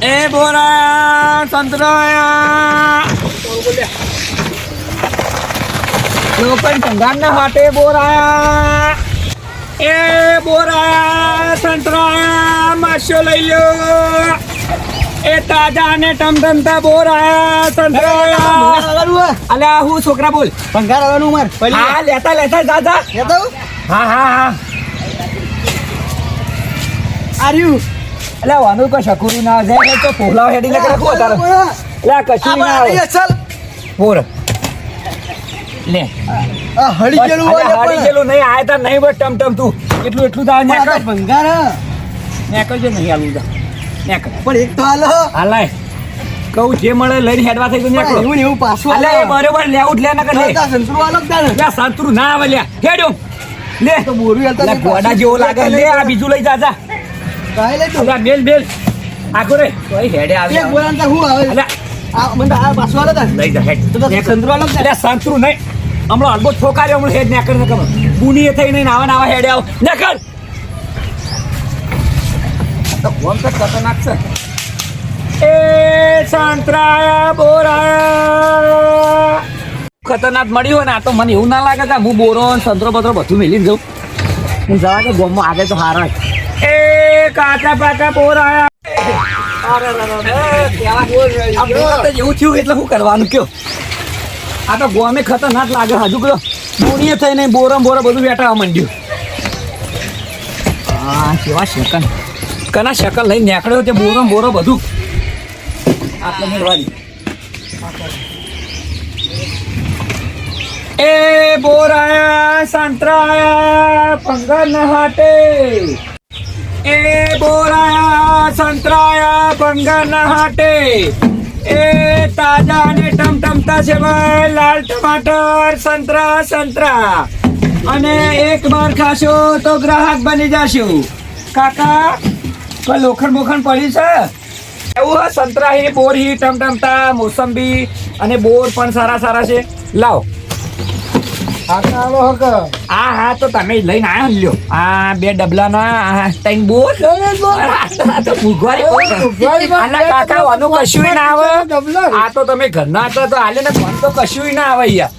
એ બોરા સંતરાયા. લોકોને સંઘારના હાટે બોરાયા. એ બોરાયા સંતરાયા માસ્યો લઈ લો એ તાજા ને ટમટમતા બોરાયા સંતરાયા. અલ્યા હું છોકરા બોલ. ભંગાર આવવાનું ઉમર. હા લેતા લેતા દાદા લેતો? હા હા હા. આર્યું. એટલે વાનું કોઈ શકુરી ના જાય તો પોલાવ હેડી ને રાખો તારે એટલે કશું ના આવે ચાલ. બોર લે. આ હળી ગયેલું હોય હારી ગયેલું નહીં આય તા નહીં બસ ટમ ટમ તું. એટલું એટલું તો નેકળ ભંગાર. હા. નેકળ જે નહીં આલું જા નેકળ પણ એક તો હાલો હાલાય. કહું જે મળે લઈને હેડવા થઈ ગયું નેકળો એવું ને એવું પાછું અલે બરોબર લે ઉઠ લે નકર લે. સંતરું હાલો કે તારે? લે સાંતરું ના આવે લે. હેડ્યો. લે. તો બોરું હાલતા લે ગોડા જેવો લાગે. લે આ બીજું લઈ જા જા. કાંઈ લઈ તું. બેલ આખો રે. તોય હેડે એક આવી. બોલાને હું આવે? આ મને આ પાછું. લઈ જા હેડ. તો સંતરું તારે? નહીં. હમણાં અડબો ઠોકાર્યો હમણાં હેડ ને કમ બુનીએ થઈ નહીં આવા નાવા હેડે આવ. તો ગોમ તો ખતરનાક છે. એ સંતરાયા બોરા ખતરનાક મળ્યું હોય ને આ તો મને એવું ના લાગે કે હું બોરો ને સંતરો બતરો બધું મેલી જાઉં. હું જવા કે ગોમમાં આગળ તો હારા. એ કાચા પાકા બોર આયા. બોરા જેવું થયું એટલે શું કરવાનું કયો? આ તો ગોમે ખતરનાક લાગે હજુ કયો? થઈ થઈને બોરમ બોરો બધું વેટાવા માંડ્યું. હા કેવા શકલ. કના શકલ લઈ નીકળ્યો તે બોરમ બોરો બધું. આપણે મેળવાની. એ બોરાયા સંતરાયા પંગર ન હાટે. એ બોરાયા સંતરાયા પંગર ન હાટે. એ તાજા અને ટમટમતા છે ભાઈ લાલ ટમાટર, સંતરા સંતરા. અને એક બાર ખાશો તો ગ્રાહક બની જશો. કાકા, કોઈ લોખંડ બોખંડ પડી છે? એવું હા સંતરા હી બોર હી ટમટમતા મોસંબી અને બોર પણ સારા સારા છે. લાવો. હા તો તમે લઈને આયા લ્યો. આ બે ડબલાના ત્રણ. મોંઘવારીમાં આના કશુંય ના આવે. આ તો તમે ઘરના હતા તો હાલે ને ફોન તો કશુંય ના આવે યાર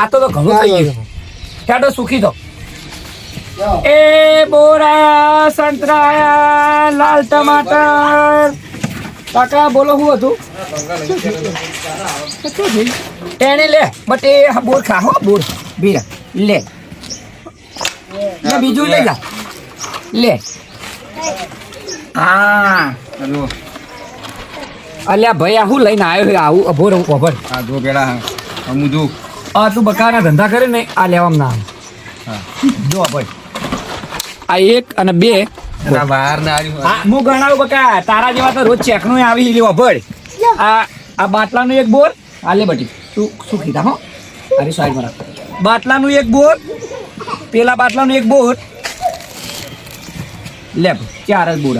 આ તો ઘણું થઈ ગયું. સુખી તો એ બોરા સંતરાયા લાલ ટમાટર. કાકા બોલો શું હતું? એને લે બટ એ બોર ખા હો બોર. બીરા લે. બીજું લઈ લા લે. હા અલ્યા ભાઈ આ હું લઈને આવ્યો છે આવું અભો રહું અભર આ જો પેલા અમુ જો. આ તું બકાના ધંધા કરે ને આ લેવામાં ના જો ભાઈ. આ એક અને બે. બહાર ના આવ્યું હા હું ગણાવું બકા તારા જેવા તો રોજ ચેકનું આવી લેવા અભળ આ આ બાટલાનું એક બોર આ લે બટી. તું શું કીધા હો. અરે સાઈડમાં રાખ બાટલાનું એક બોટ પેલા બાટલાનું એક બોટ લે ચાર જ બોર.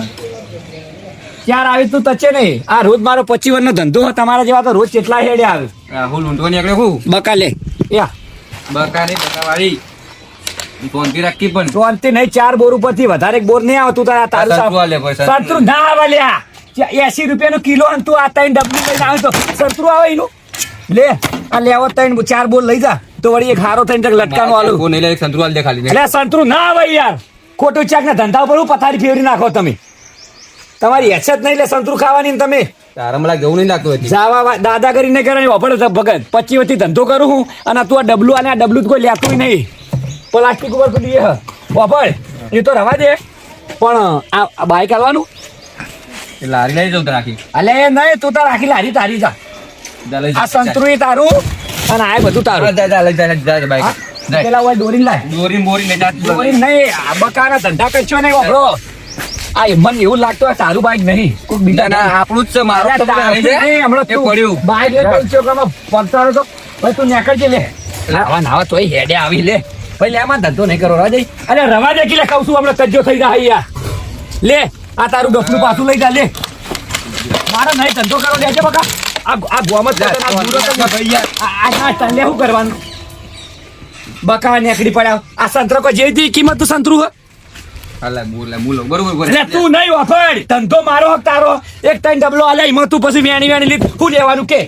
ચાર આવી તું તચે નહીં. આ રોજ મારો પચી વર્ષનો ધંધો તમારા જેવા તો રોજ કેટલા હેડે આવે. રાહુલ ઊંટો નીકળે હું? બકા લે યા. બકાની બકાવાળી. ફોનથી રાખી પણ. તો નહીં ચાર બોર ઉપરથી વધારે એક બોર નહીં આવતું તારા તારું. સંતરું ના આવે લ્યા એસી રૂપિયાનો કિલો અને તું આ ત્રણ ડબલી લઈને આવે તો શત્રુ આવે એનું. લે આ લેવો ત્રણ ચાર બોર લઈ જા. તો વળી એક હારો થઈને લટકાનું આલું. ફોન એટલે એક સંતરું આલ દે ખાલી એટલે સંતરું ના આવે યાર. ખોટું ચાક ના ધંધા ઉપર પથારી ફેરવી નાખો તમે. તમારી હેસત નહીં લે સંતરું ખાવાની તમે. તારા જવું નહીં લાગતું હતી કરે ભગત. પચી વચ્ચે ધંધો કરું હું અને તું આ ડબલું અને આ ડબલું કોઈ લેતું નહીં. પ્લાસ્ટિક ઉપર પડી એ એ તો રવા દે. પણ આ બાઈક આવવાનું લારી લઈ જાઉં રાખી. અલે નહીં તું તાર રાખી લારી તારી જા. આ સંતરું તારું. અને આ બધું તારું? પેલા હોય દોરી લાય. દોરી બોરી લઈ દોરી નહીં આ બકાના ધંધા કરશો નહીં વપરો. આ મને એવું લાગતું આ તારું બાઈક નહીં. કોઈ બીજા ના આપણું જ છે મારું તો હમણાં તું પડ્યું. બાઈક લે પહોંચ્યો કે પંચાણું તો ભાઈ તું નીકળજે લે. આવા નાવા તોય હેડે આવી લે. ભાઈ લે આમાં ધંધો નહીં કરો રાજે. અરે રવા દે કે કહું છું હમણાં તજ્જો થઈ જાય યાર લે આ તારું ડફલું પાછું લઈ જા લે. મારા નહીં ધંધો કરો લેજે બકા. આ આ ગોમત જા, પોતાના તો દૂરો તો વાંધો નહીં, યાર. આ આ આ તને શું કરવાનું? બકા નીકળી પડ્યા. આ સંતરો કોઈ જેવી કિંમત તું સંતરું હે? હાલે બોલે બોલો બરોબર તું નહીં વાપર. ધંધો મારો હક તારો. એક ત્રણ ડબલો આલે એમાં તું પછી વેણી વેણી લીધ શું લેવાનું કે?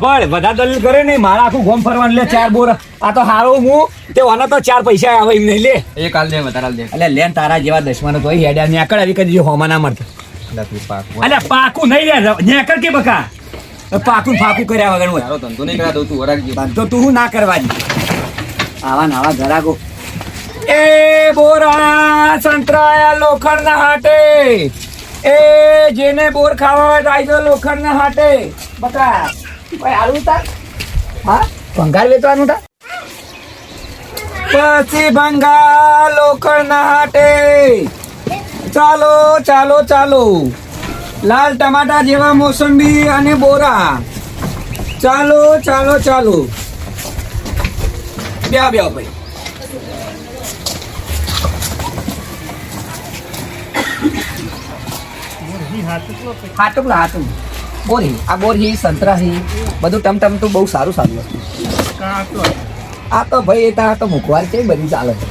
પણ બધા દલીલ કરે નહીં. મારા આખું ગોમ ફરવાનું. લે ચાર બોર. આ તો હારો હું. તે ઓનો તો ચાર પૈસા આવે એમ નહીં લે. એક હાલ દે વધારે દે. એટલે લેન તારા જેવા દસમાનો તો હેડ્યા. નેકળ આવી કદી હોમાં ના મળતા હાલે તું પાક. એટલે પાકું નહીં લે નેકળ કે બકા? પાકું ફાકું કર્યા વગર હું તારો ધંધો નહીં કરાતો તું વરાગ ધંધો તું શું ના કરવા દી? આવા નાવા ઘરાકો એ બોરા સંતરાયા લોખંડ ના હાટે. એ જેને બોર ખાવા હોય તો આવી જાઓ હાટે. બકા ભાઈ આલું તાર હા? ભંગાર વેચવાનું તાર પછી ભંગાર લોખંડ ના હાટે. ચાલો ચાલો ચાલો. લાલ ટમાટા જેવા મોસંબી અને બોરા. ચાલો ચાલો ચાલો. બ્યા બ્યા, ભાઈ. હાટુક લા હાટુક બોરી, આ બોરી સંતરા હી બધું ટમ ટમ તો બહુ સારું સારું હતું આ તો ભાઈ, એ તો મુખવાર છે બધી ચાલે છે.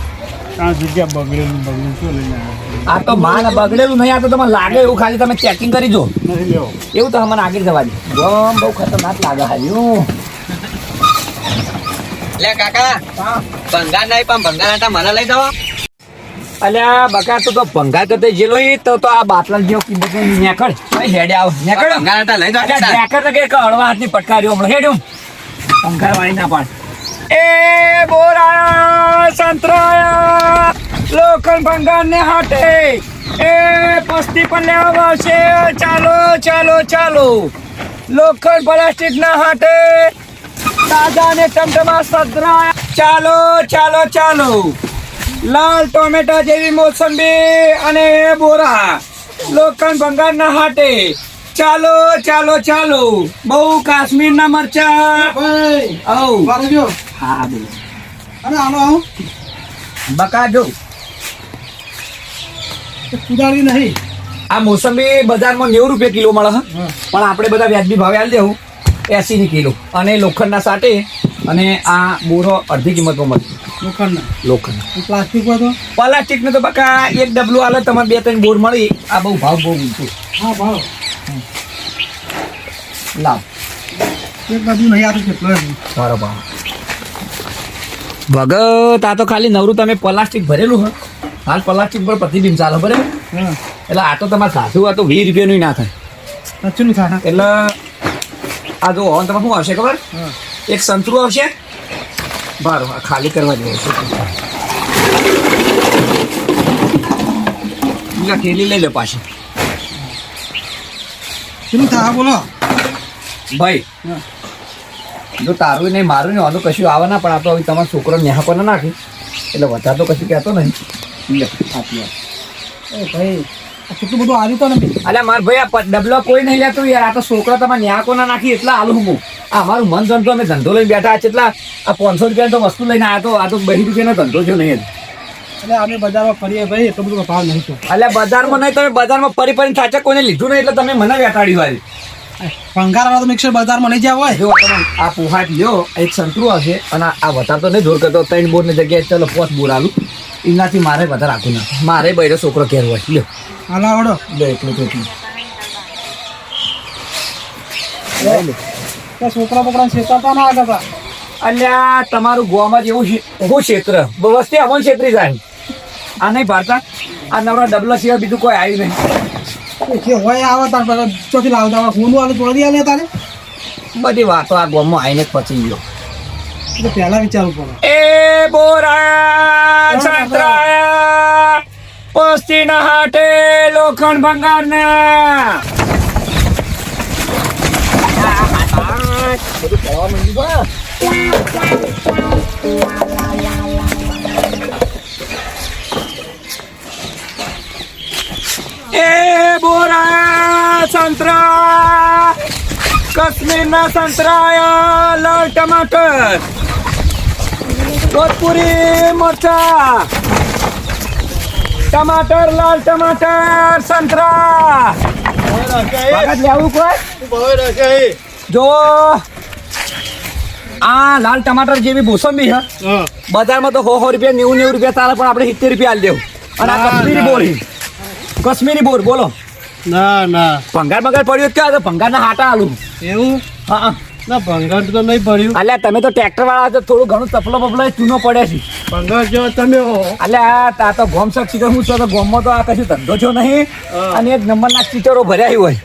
આ જગ્યા બગડેલું બગડેલું, શું લઈને આવ્યા? આ તો માન બગડેલું નહીં આ તો તમને લાગે એવું ખાલી તમે ચેકિંગ કરી જો એવું તો મને આગળ જવા દે. ગમ બહુ ખતરનાક લાગે હાલ્યું લે કાકા. ભંગા નહીં પણ ભંગા આટા મને લઈ જાઓ. અલ્યા બકા તો તો ભંગાર કરતે જેલો ઈ તો તો આ બાટલા જેવો કિંમત નેકળ. ભાઈ હેડે આવ. નેકળ. ભંગાર હતા લઈ જાઓ નેકળ તો કે હળવા હાથની હમણાં. હેડ્યું ભંગાર વાળી ના પાડ. એ બોરા સંતરાયા. લોખંડ ભંગાર ને હાટે. એ પસ્તી પણ લેવા આવશે. ચાલો ચાલો ચાલો. લોખંડ પ્લાસ્ટિક ના હાટે. તાજા ને ટમટમા સદરા ચાલો ચાલો ચાલો. લાલ ટોમેટા જેવી મોસંબી અને બોરા લોખંડ ભંગાર ના હાટે. ચાલો ચાલો ચાલો. બહુ કાશ્મીર ના મરચા. ભાઈ ഔ હા બોલો. અને આનો આવું. બકાજો. કુદાડી નહીં. આ મોસંબી બજારમાં નેવું રૂપિયા કિલો મળે હે. હા. પણ આપણે બધા વ્યાજબી ભાવે આલી દેવું. એસી ની કિલો. અને લોખંડના સાટે અને આ બોરો અડધી કિંમતમાં મળશે લોખંડના. લોખંડ. પ્લાસ્ટિક તો? બકા એક ડબલું આલે તમારે બે ત્રણ બોર મળી. આ બહુ ભાવ બહુ ઊંચો. હા ભાવ. લાવ. એક બાજુ નહીં આવતું કેટલો એમ. ભગત આ તો ખાલી નવરું તમે પ્લાસ્ટિક ભરેલું હ. હાલ પ્લાસ્ટિક પર પ્રતિબિંબ ચાલે બરાબર? એટલે આ તો તમારે સાચું આ તો વીસ રૂપિયાનું ના થાય. સાચું નહીં થાય. એટલે આ જો હવે તમારે શું આવશે ખબર? એક સંતરું આવશે. બારો આ ખાલી કરવા જેવું છે. થેલી લઈ લે પાછી. શું થાય? બોલો. ભાઈ જો તારું નહીં મારું નહીં આનું કશું આવે ના પણ આ તો હવે તમારો છોકરો ન્યાહ પણ નાખી. એટલે વધારે તો કશું કહેતો નહીં. લે, આપી. એ ભાઈ આ કેટલું બધું આવ્યું તો નથી અલ્યા માર ભાઈ આ ડબલો કોઈ નહીં લેતું યાર. આ તો છોકરા તમારે ન્યાહ કોના નાખી એટલા આલુ હું આ મારું મન ધંધો અમે ધંધો લઈને બેઠા આ એટલા. આ પાંચસો રૂપિયા તો વસ્તુ લઈને આવ્યો તો આ તો બહી રૂપિયાનો ધંધો છે નહીં. એટલે અમે બજારમાં ફરીએ ભાઈ એટલો બધો ભાવ નહીં છે. અલ્યા બજારમાં નહીં તમે બજારમાં ફરી ફરીને સાચા કોઈને લીધું નહીં એટલે તમે મને વેટાડી વાળી ભંગારવાળા તો મિક્સર બજારમાં નહીં જ્યાં હોય. આ પોહાટ લ્યો એક સંતરું હશે અને આ વધારે તો નહીં જોર કરતો ત્રણ બોરની જગ્યાએ ચલો પોસ બોર આલું. એનાથી મારે બધા રાખવું ના મારે બૈરો છોકરો ઘેર હોય. લ્યો. હાલા આવડો. લે એટલું તો એટલું છોકરા બોકરા શેતાતા ના આગળ અલ્યા તમારું ગોવામાં હું ક્ષેત્ર. વસ્તી અમન ક્ષેત્રી જાય. આ નહીં ભારતા આ નવરા ડબલા સિવાય બીજું કોઈ આવ્યું નહીં. જે હોય આવે તાર પર ચોથી લાવતા હું આલે તોડી આલે તારે. બધી વાતો આ ગોમાં આવીને પછી પચી ગયો. એટલે પહેલા વિચારવું પડે. એ બોરા સંતરાયા પસ્તીના હાટે લોખંડ માંડ્યું છે. એ બોરા સંતરા કાશ્મીરના સંતરાયા લાલ ટમાટર જોધપુરી મરચા. ટમાટર લાલ ટમાટર સંતરા. ભગત લેવું કોઈ? જો આ લાલ ટમાટર જેવી મોસંબી હે. બજારમાં તો સો સો રૂપિયા નેવું નેવું રૂપિયા તારે પણ આપણે સિત્તેર રૂપિયા આલી દેવું. અને આ કશ્મીરી ના. બોર. છે. કાશ્મીરી બોર બોલો. ના ના. ભંગાર ભંગાર પડ્યું ક્યાં ભંગાર ભંગારના હાટા આલું. એવું? હા. ના ભંગાર તો નહીં પડ્યું અલ્યા તમે તો ટ્રેક્ટર વાળા છો થોડું ઘણું તપલો બપલો ચૂનો પડે છે. ભંગાર જો તમે અલ્યા આ તો ગોમ શક ચીટર હું છો તો ગોમમાં તો આ કશું ધંધો છો નહીં. અને એક નંબરના ચીટરો ભર્યા હોય.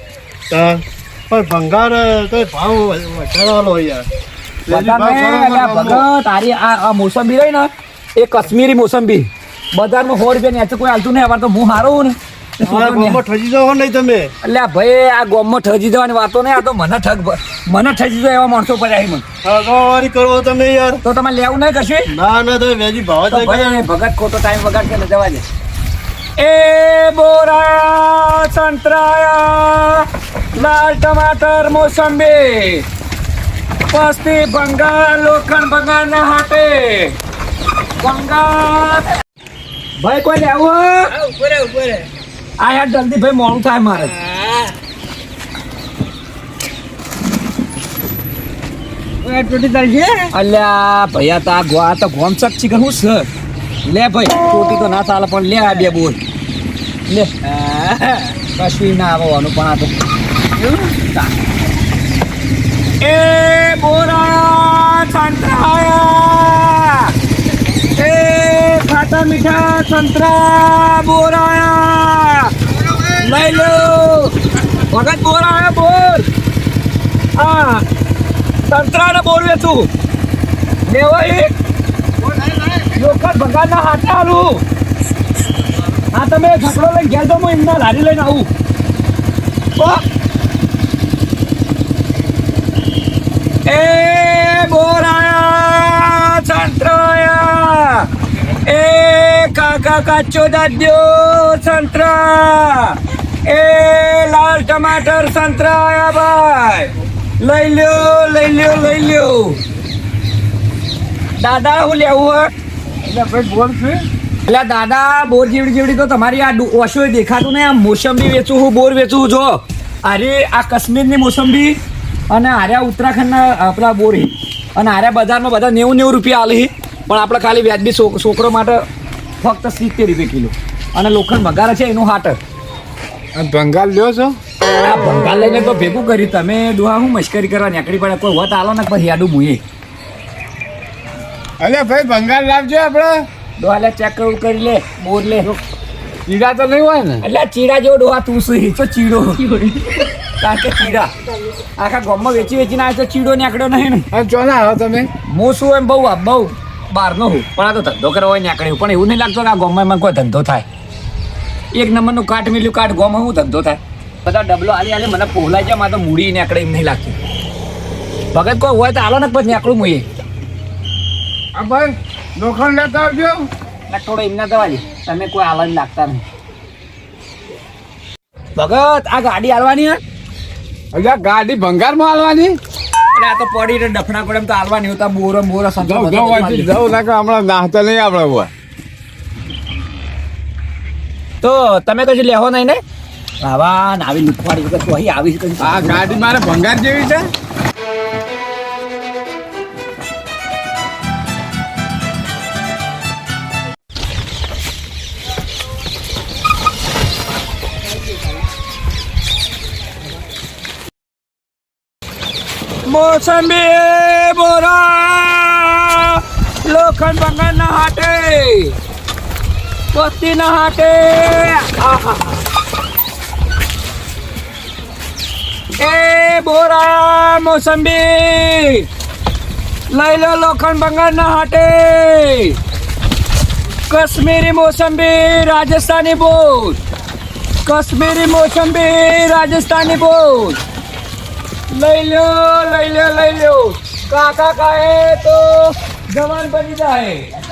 તા. પણ ભંગાર તો ભાવ યાર. બધાને અલ્યા ભગત તારી આ આ મોસંબી રહી ને એ કશ્મીરી મોસંબી. બજારમાં સો રૂપિયા નેચે કોઈ હાલતું નહીં અમારે તો હું હારું ને. તે અલ્યા ભાઈ આ ગોમમાં ઠજી જવાની વાતો નહીં આ તો મને ઠગ મને ઠજી જાય એવા માણસો પડ્યા છે મને. કરો તમે યાર. તો તમે લેવું નહીં કશું? ના ના તમે વેજી ભાવ તો ભગત ખોટો ટાઈમ વગાડ કે જવા દે. એ બોરા સંતરાયા લાલ ટમાટર મોસંબી. પસ્તી બંગાળ લોખંડ બંગાળ ના હાટે. બંગાળ ભાઈ કોઈ લેવું હે? આ યાર જલ્દી ભાઈ મોડું થાય મારે. અલ્યા ભૈયા તો આ ગો- તો ગોમ ચક કે હું છે? લે ભાઈ ટોટી તો ના ચાલે પણ લે આ બે બોલ. લે. કશું ના આવવાનું પણ આ તો એ બોરા સંતરાયા એ ખાટા મીઠા સંતરા બોરાયા. લઈ લો. વખત બોરાયા, બોલ. સંતરા સંતરાને બોલ વેચું લેવાય લોખંડ ભગાના હાથે હાલું હા, તમે ઝઘડો લઈને ઘેર તો હું એમના લારી લઈને આવું તો એ બોરાયા સંતરાયા એ કાકા કાચો દાદ્યો સંતરા. એ લાલ ટમાટર સંતરાયા ભાઈ. લઈ લ્યો લઈ લ્યો લઈ લ્યો. દાદા હું લેવું હે? એટલે ભાઈ બોલ છે? એટલે દાદા બોર જેવડી જેવડી તો તમારી આ ઓશો દેખાતું નહીં. આ મોસંબી વેચું હું બોર વેચું જો. અરે આ કાશ્મીરની મોસંબી અને આર્યા ઉત્તરાખંડના આપણા બોર. અને આર્યા બજારમાં બધા નેવું નેવું રૂપિયા આલી. પણ આપણે ખાલી વ્યાજબી છોક- છોકરો માટે ફક્ત સિત્તેર રૂપિયા કિલો. અને લોખંડ ભગારા છે એનું હાટર. બંગાળ લ્યો છો? આ ભંગાર લઈને તો ભેગું કર્યું તમે દુહા હું મશ્કરી કરવા નીકળી પડે? કોઈ વત આલો ને પછી આડું મુએ. અરે ભાઈ ભંગાલ લાવજો આપણે ડોહા લે ચેક કરવું કરી લે બોર લે. ચીડા તો નહીં હોય ને? એટલે ચીડા જેવો ડોહા તું શું તો ચીડો. કારણ કે ચીડા. આખા ગામમાં વેચી વેચીને આવે તો ચીડો નીકળ્યો નહીં ને. ચો ના આવો તમે. હું શું એમ બહુ બહુ. બહારનો હું. પણ આ તો ધંધો કરવો હોય નીકળ્યું પણ એવું નહીં લાગતો કે આ ગોમમાં કોઈ ધંધો થાય. એક નંબરનું કાટ મિલ્યું કાટ ગામમાં હું ધંધો થાય? બધા ડબલો આલી આલી મને પહોલાઈ જાય મારે તો મૂડી નીકળે એમ નહીં લાગતું. ભગત કોઈ હોય તો આલો ને પછી નીકળું મુએ આ ભાઈ લોખંડ લેતા આવજો. થોડો એમના દવા દે તમે કોઈ આલન લાગતા નહીં. ભગત આ ગાડી આલવાની હે? ગાડી ભંગારમાં હાલવાની? એટલે આ તો પડી ને ડફણા પડે એમ તો નહીં હોતા બોરો બોરો ના કે હમણાં નાહતા નહીં આપણે હોય. તો તમે કશું લેવો નહીં ને? આવા આવી લુખવાડી વગર તો અહીં આવી આ ગાડી મારે ભંગાર જેવી છે? મોસંબી બોરા લોખંડ બંગાળ ના હાટે પત્તી ના હાટે આહા. એ બોરા મોસંબી લઈ લો લોખંડ બંગાળ ના હાટે કાશ્મીરી મોસંબી રાજસ્થાની બોલ કાશ્મીરી મોસંબી રાજસ્થાની બોલ લઈ લો લઈ લો લઈ લો કાકા કાએ તો જવાન બની જાય.